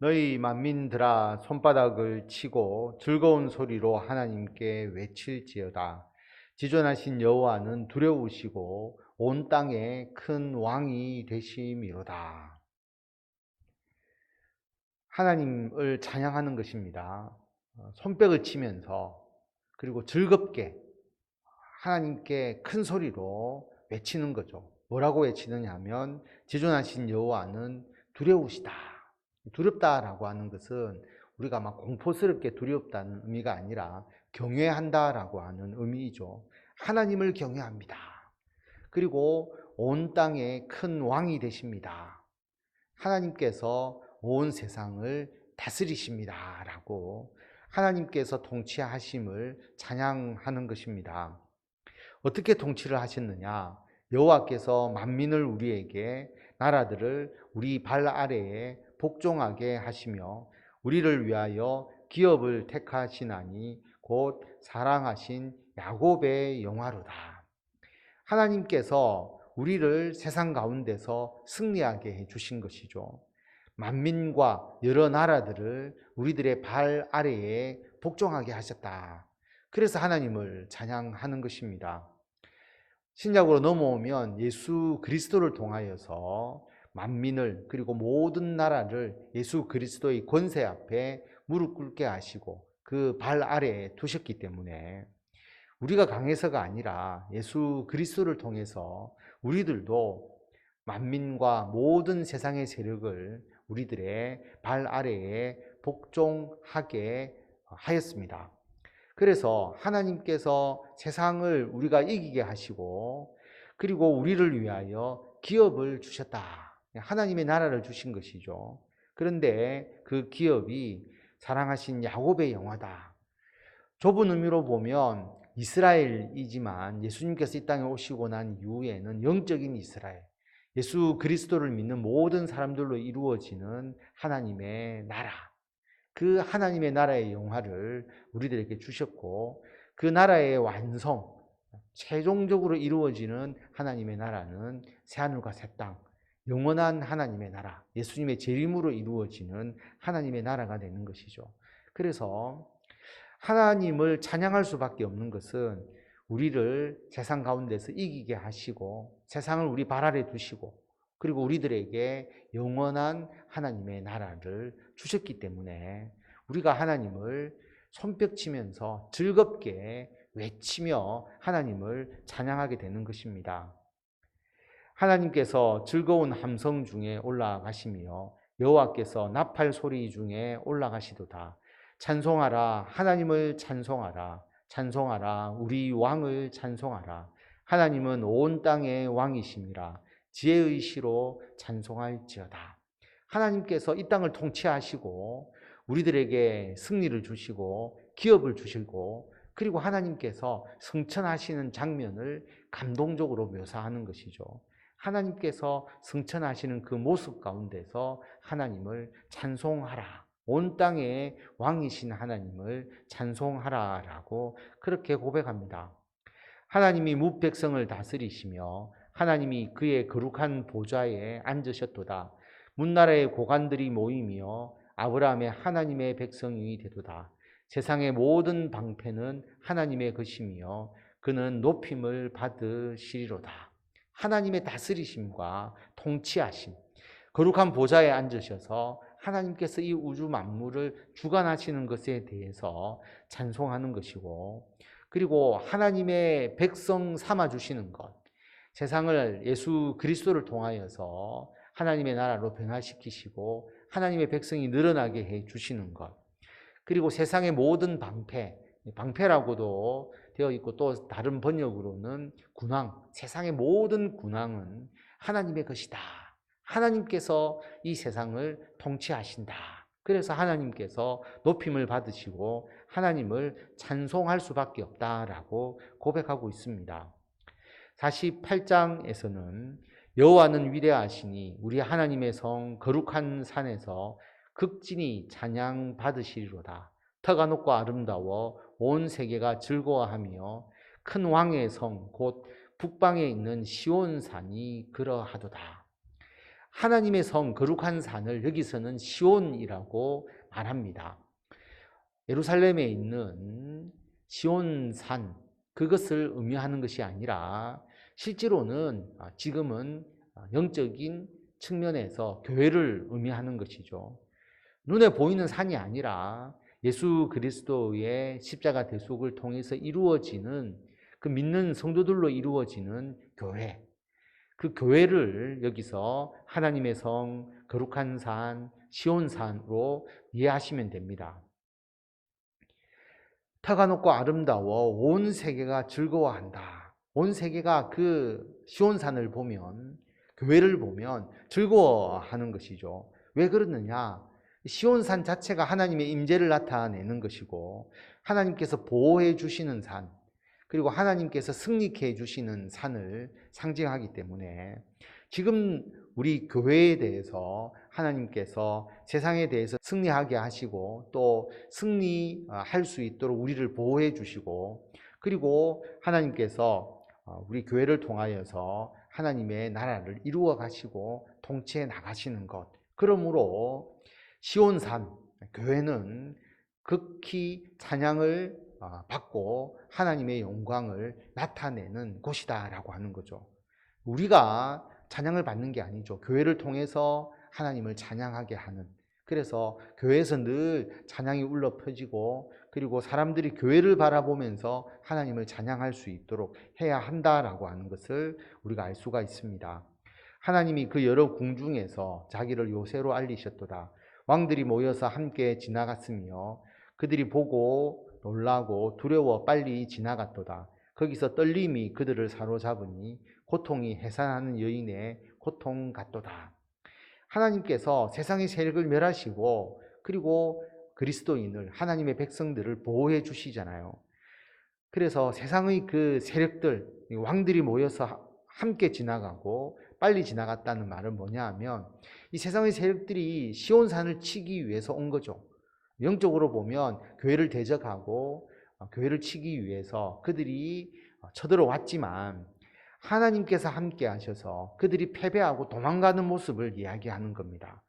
너희 만민들아 손바닥을 치고 즐거운 소리로 하나님께 외칠지어다. 지존하신 여호와는 두려우시고 온 땅에 큰 왕이 되심이로다. 하나님을 찬양하는 것입니다. 어, 손뼉을 치면서 그리고 즐겁게 하나님께 큰 소리로 외치는 거죠. 뭐라고 외치느냐 하면 지존하신 여호와는 두려우시다. 두렵다라고 하는 것은 우리가 막 공포스럽게 두렵다는 의미가 아니라 경외한다라고 하는 의미이죠. 하나님을 경외합니다. 그리고 온 땅에 큰 왕이 되십니다. 하나님께서 온 세상을 다스리십니다. 라고 하나님께서 통치하심을 찬양하는 것입니다. 어떻게 통치를 하셨느냐? 여호와께서 만민을 우리에게 나라들을 우리 발 아래에 복종하게 하시며 우리를 위하여 기업을 택하시나니 곧 사랑하신 야곱의 영화로다. 하나님께서 우리를 세상 가운데서 승리하게 해 주신 것이죠. 만민과 여러 나라들을 우리들의 발 아래에 복종하게 하셨다. 그래서 하나님을 찬양하는 것입니다. 신약으로 넘어오면 예수 그리스도를 통하여서 만민을 그리고 모든 나라를 예수 그리스도의 권세 앞에 무릎 꿇게 하시고 그 발 아래에 두셨기 때문에 우리가 강해서가 아니라 예수 그리스도를 통해서 우리들도 만민과 모든 세상의 세력을 우리들의 발 아래에 복종하게 하였습니다. 그래서 하나님께서 세상을 우리가 이기게 하시고 그리고 우리를 위하여 기업을 주셨다. 하나님의 나라를 주신 것이죠. 그런데 그 기업이 사랑하신 야곱의 영화다. 좁은 의미로 보면 이스라엘이지만 예수님께서 이 땅에 오시고 난 이후에는 영적인 이스라엘, 예수 그리스도를 믿는 모든 사람들로 이루어지는 하나님의 나라. 그 하나님의 나라의 영화를 우리들에게 주셨고 그 나라의 완성, 최종적으로 이루어지는 하나님의 나라는 새하늘과 새 땅, 영원한 하나님의 나라, 예수님의 재림으로 이루어지는 하나님의 나라가 되는 것이죠. 그래서 하나님을 찬양할 수밖에 없는 것은 우리를 세상 가운데서 이기게 하시고 세상을 우리 발 아래 두시고 그리고 우리들에게 영원한 하나님의 나라를 주셨기 때문에 우리가 하나님을 손뼉치면서 즐겁게 외치며 하나님을 찬양하게 되는 것입니다. 하나님께서 즐거운 함성 중에 올라가시며 여호와께서 나팔 소리 중에 올라가시도다. 찬송하라 하나님을 찬송하라 찬송하라 우리 왕을 찬송하라 하나님은 온 땅의 왕이심이라 지혜의 시로 찬송할지어다. 하나님께서 이 땅을 통치하시고 우리들에게 승리를 주시고 기업을 주시고 그리고 하나님께서 승천하시는 장면을 감동적으로 묘사하는 것이죠. 하나님께서 승천하시는 그 모습 가운데서 하나님을 찬송하라. 온 땅의 왕이신 하나님을 찬송하라라고 그렇게 고백합니다. 하나님이 무백성을 다스리시며 하나님이 그의 거룩한 보좌에 앉으셨도다. 문나라의 고관들이 모이며 아브라함의 하나님의 백성이 되도다. 세상의 모든 방패는 하나님의 것이며 그는 높임을 받으시리로다. 하나님의 다스리심과 통치하심, 거룩한 보좌에 앉으셔서 하나님께서 이 우주 만물을 주관하시는 것에 대해서 찬송하는 것이고, 그리고 하나님의 백성 삼아 주시는 것, 세상을 예수 그리스도를 통하여서 하나님의 나라로 변화시키시고 하나님의 백성이 늘어나게 해 주시는 것. 그리고 세상의 모든 방패, 방패라고도 되어 있고 또 다른 번역으로는 군왕, 세상의 모든 군왕은 하나님의 것이다. 하나님께서 이 세상을 통치하신다. 그래서 하나님께서 높임을 받으시고 하나님을 찬송할 수밖에 없다라고 고백하고 있습니다. 48장에서는 여호와는 위대하시니 우리 하나님의 성 거룩한 산에서 극진히 찬양 받으시리로다. 터가 높고 아름다워 온 세계가 즐거워하며 큰 왕의 성 곧 북방에 있는 시온산이 그러하도다. 하나님의 성 거룩한 산을 여기서는 시온이라고 말합니다. 예루살렘에 있는 시온산 그것을 의미하는 것이 아니라 실제로는 아, 지금은 영적인 측면에서 교회를 의미하는 것이죠. 눈에 보이는 산이 아니라 예수 그리스도의 십자가 대속을 통해서 이루어지는 그 믿는 성도들로 이루어지는 교회. 그 교회를 여기서 하나님의 성, 거룩한 산, 시온산으로 이해하시면 됩니다. 터가 높고 아름다워 온 세계가 즐거워한다. 온 세계가 그 시온산을 보면 교회를 보면 즐거워하는 것이죠. 왜 그러느냐? 시온산 자체가 하나님의 임재를 나타내는 것이고 하나님께서 보호해 주시는 산 그리고 하나님께서 승리케 해 주시는 산을 상징하기 때문에 지금 우리 교회에 대해서 하나님께서 세상에 대해서 승리하게 하시고 또 승리할 수 있도록 우리를 보호해 주시고 그리고 하나님께서 어, 우리 교회를 통하여서 하나님의 나라를 이루어 가시고 통치해 나가시는 것. 그러므로 시온산 교회는 극히 찬양을 어, 받고 하나님의 영광을 나타내는 곳이다라고 하는 거죠. 우리가 찬양을 받는 게 아니죠. 교회를 통해서 하나님을 찬양하게 하는. 그래서 교회에서 늘 찬양이 울려 퍼지고 그리고 사람들이 교회를 바라보면서 하나님을 찬양할 수 있도록 해야 한다라고 하는 것을 우리가 알 수가 있습니다. 하나님이 그 여러 궁중에서 자기를 요새로 알리셨도다. 왕들이 모여서 함께 지나갔으며 그들이 보고 놀라고 두려워 빨리 지나갔도다. 거기서 떨림이 그들을 사로잡으니 고통이 해산하는 여인의 고통 같도다. 하나님께서 세상의 세력을 멸하시고 그리고 그리스도인을 하나님의 백성들을 보호해 주시잖아요. 그래서 세상의 그 세력들 왕들이 모여서 함께 지나가고 빨리 지나갔다는 말은 뭐냐 하면 이 세상의 세력들이 시온산을 치기 위해서 온 거죠. 영적으로 보면 교회를 대적하고 어, 교회를 치기 위해서 그들이 어, 쳐들어왔지만 하나님께서 함께 하셔서 그들이 패배하고 도망가는 모습을 이야기하는 겁니다.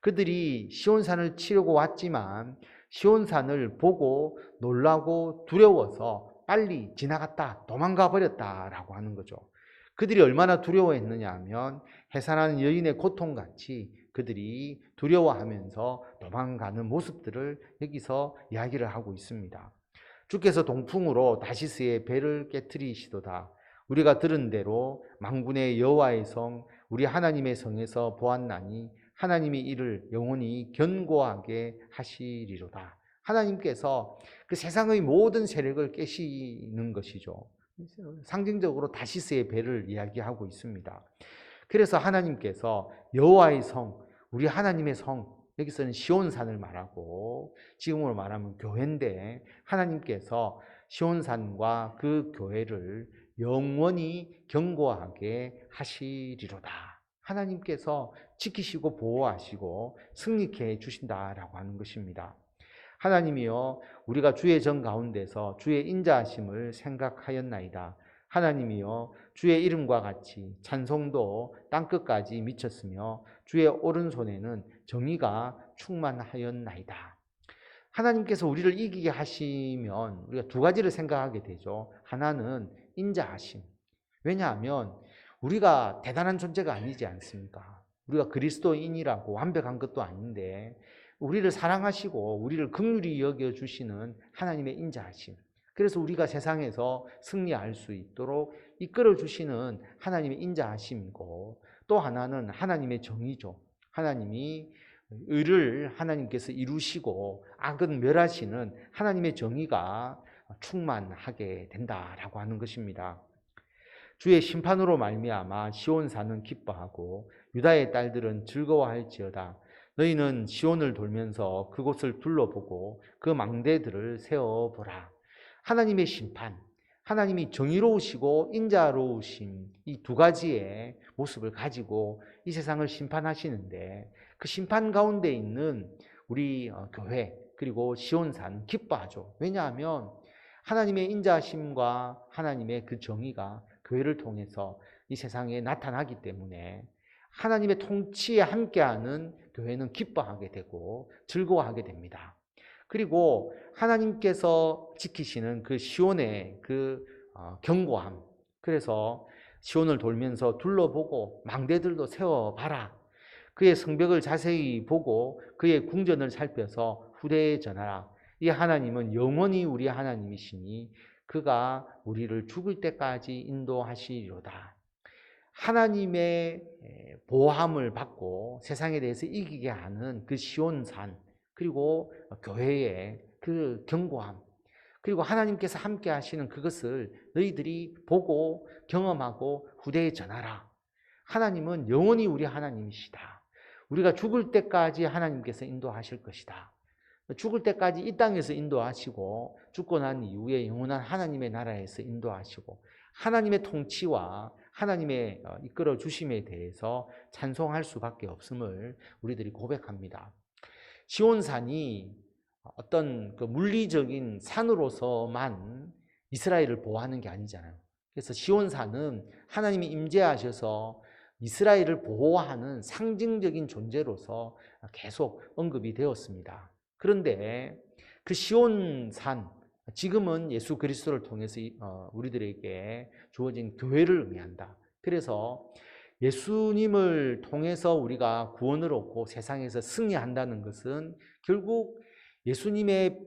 그들이 시온산을 치려고 왔지만 시온산을 보고 놀라고 두려워서 빨리 지나갔다, 도망가 버렸다라고 하는 거죠. 그들이 얼마나 두려워했느냐 하면 해산하는 여인의 고통같이 그들이 두려워하면서 도망가는 모습들을 여기서 이야기를 하고 있습니다. 주께서 동풍으로 다시스의 배를 깨뜨리시도다. 우리가 들은 대로 망군의 여호와의 성 우리 하나님의 성에서 보았나니 하나님이 이를 영원히 견고하게 하시리로다. 하나님께서 그 세상의 모든 세력을 깨시는 것이죠. 상징적으로 다시스의 배를 이야기하고 있습니다. 그래서 하나님께서 여호와의 성, 우리 하나님의 성, 여기서는 시온산을 말하고 지금으로 말하면 교회인데 하나님께서 시온산과 그 교회를 영원히 견고하게 하시리로다. 하나님께서 지키시고 보호하시고 승리케 해 주신다라고 하는 것입니다. 하나님이여 우리가 주의 정 가운데서 주의 인자하심을 생각하였나이다. 하나님이여 주의 이름과 같이 찬송도 땅끝까지 미쳤으며 주의 오른손에는 정의가 충만하였나이다. 하나님께서 우리를 이기게 하시면 우리가 두 가지를 생각하게 되죠. 하나는 인자하심. 왜냐하면 우리가 대단한 존재가 아니지 않습니까? 우리가 그리스도인이라고 완벽한 것도 아닌데 우리를 사랑하시고 우리를 긍휼히 여겨 주시는 하나님의 인자하심. 그래서 우리가 세상에서 승리할 수 있도록 이끌어 주시는 하나님의 인자하심이고 또 하나는 하나님의 정의죠. 하나님이 의를 하나님께서 이루시고 악은 멸하시는 하나님의 정의가 충만하게 된다라고 하는 것입니다. 주의 심판으로 말미암아 시온산은 기뻐하고 유다의 딸들은 즐거워할지어다. 너희는 시온을 돌면서 그곳을 둘러보고 그 망대들을 세어 보라. 하나님의 심판, 하나님이 정의로우시고 인자로우신 이 두 가지의 모습을 가지고 이 세상을 심판하시는데 그 심판 가운데 있는 우리 어, 교회 그리고 시온산 기뻐하죠. 왜냐하면 하나님의 인자심과 하나님의 그 정의가 교회를 통해서 이 세상에 나타나기 때문에 하나님의 통치에 함께하는 교회는 기뻐하게 되고 즐거워하게 됩니다. 그리고 하나님께서 지키시는 그 시온의 그 어, 견고함. 그래서 시온을 돌면서 둘러보고 망대들도 세워봐라. 그의 성벽을 자세히 보고 그의 궁전을 살펴서 후대에 전하라. 이 하나님은 영원히 우리 하나님이시니 그가 우리를 죽을 때까지 인도하시리로다. 하나님의 보함을 받고 세상에 대해서 이기게 하는 그 시온산 그리고 교회의 그 견고함 그리고 하나님께서 함께 하시는 그것을 너희들이 보고 경험하고 후대에 전하라. 하나님은 영원히 우리 하나님이시다. 우리가 죽을 때까지 하나님께서 인도하실 것이다. 죽을 때까지 이 땅에서 인도하시고 죽고 난 이후에 영원한 하나님의 나라에서 인도하시고 하나님의 통치와 하나님의 어, 이끌어 주심에 대해서 찬송할 수밖에 없음을 우리들이 고백합니다. 시온산이 어떤 그 물리적인 산으로서만 이스라엘을 보호하는 게 아니잖아요. 그래서 시온산은 하나님이 임재하셔서 이스라엘을 보호하는 상징적인 존재로서 계속 언급이 되었습니다. 그런데 그 시온산 지금은 예수 그리스도를 통해서 어, 우리들에게 주어진 교회를 의미한다. 그래서 예수님을 통해서 우리가 구원을 얻고 세상에서 승리한다는 것은 결국 예수님의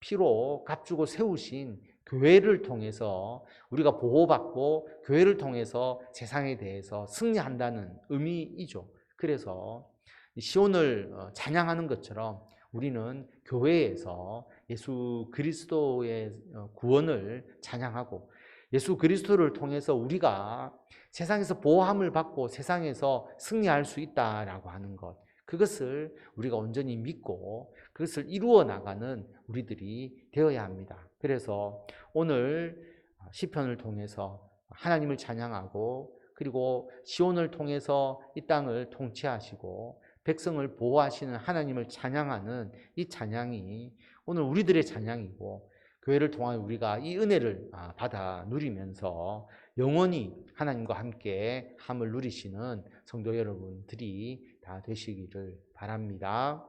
피로 값주고 세우신 교회를 통해서 우리가 보호받고 교회를 통해서 세상에 대해서 승리한다는 의미이죠. 그래서 시온을 어, 찬양하는 것처럼 우리는 교회에서 예수 그리스도의 어, 구원을 찬양하고 예수 그리스도를 통해서 우리가 세상에서 보호함을 받고 세상에서 승리할 수 있다라고 하는 것. 그것을 우리가 온전히 믿고 그것을 이루어 나가는 우리들이 되어야 합니다. 그래서 오늘 시편을 통해서 하나님을 찬양하고 그리고 시온을 통해서 이 땅을 통치하시고 백성을 보호하시는 하나님을 찬양하는 이 찬양이 오늘 우리들의 찬양이고 교회를 통한 우리가 이 은혜를 아, 받아 누리면서 영원히 하나님과 함께 함을 누리시는 성도 여러분들이 다 되시기를 바랍니다.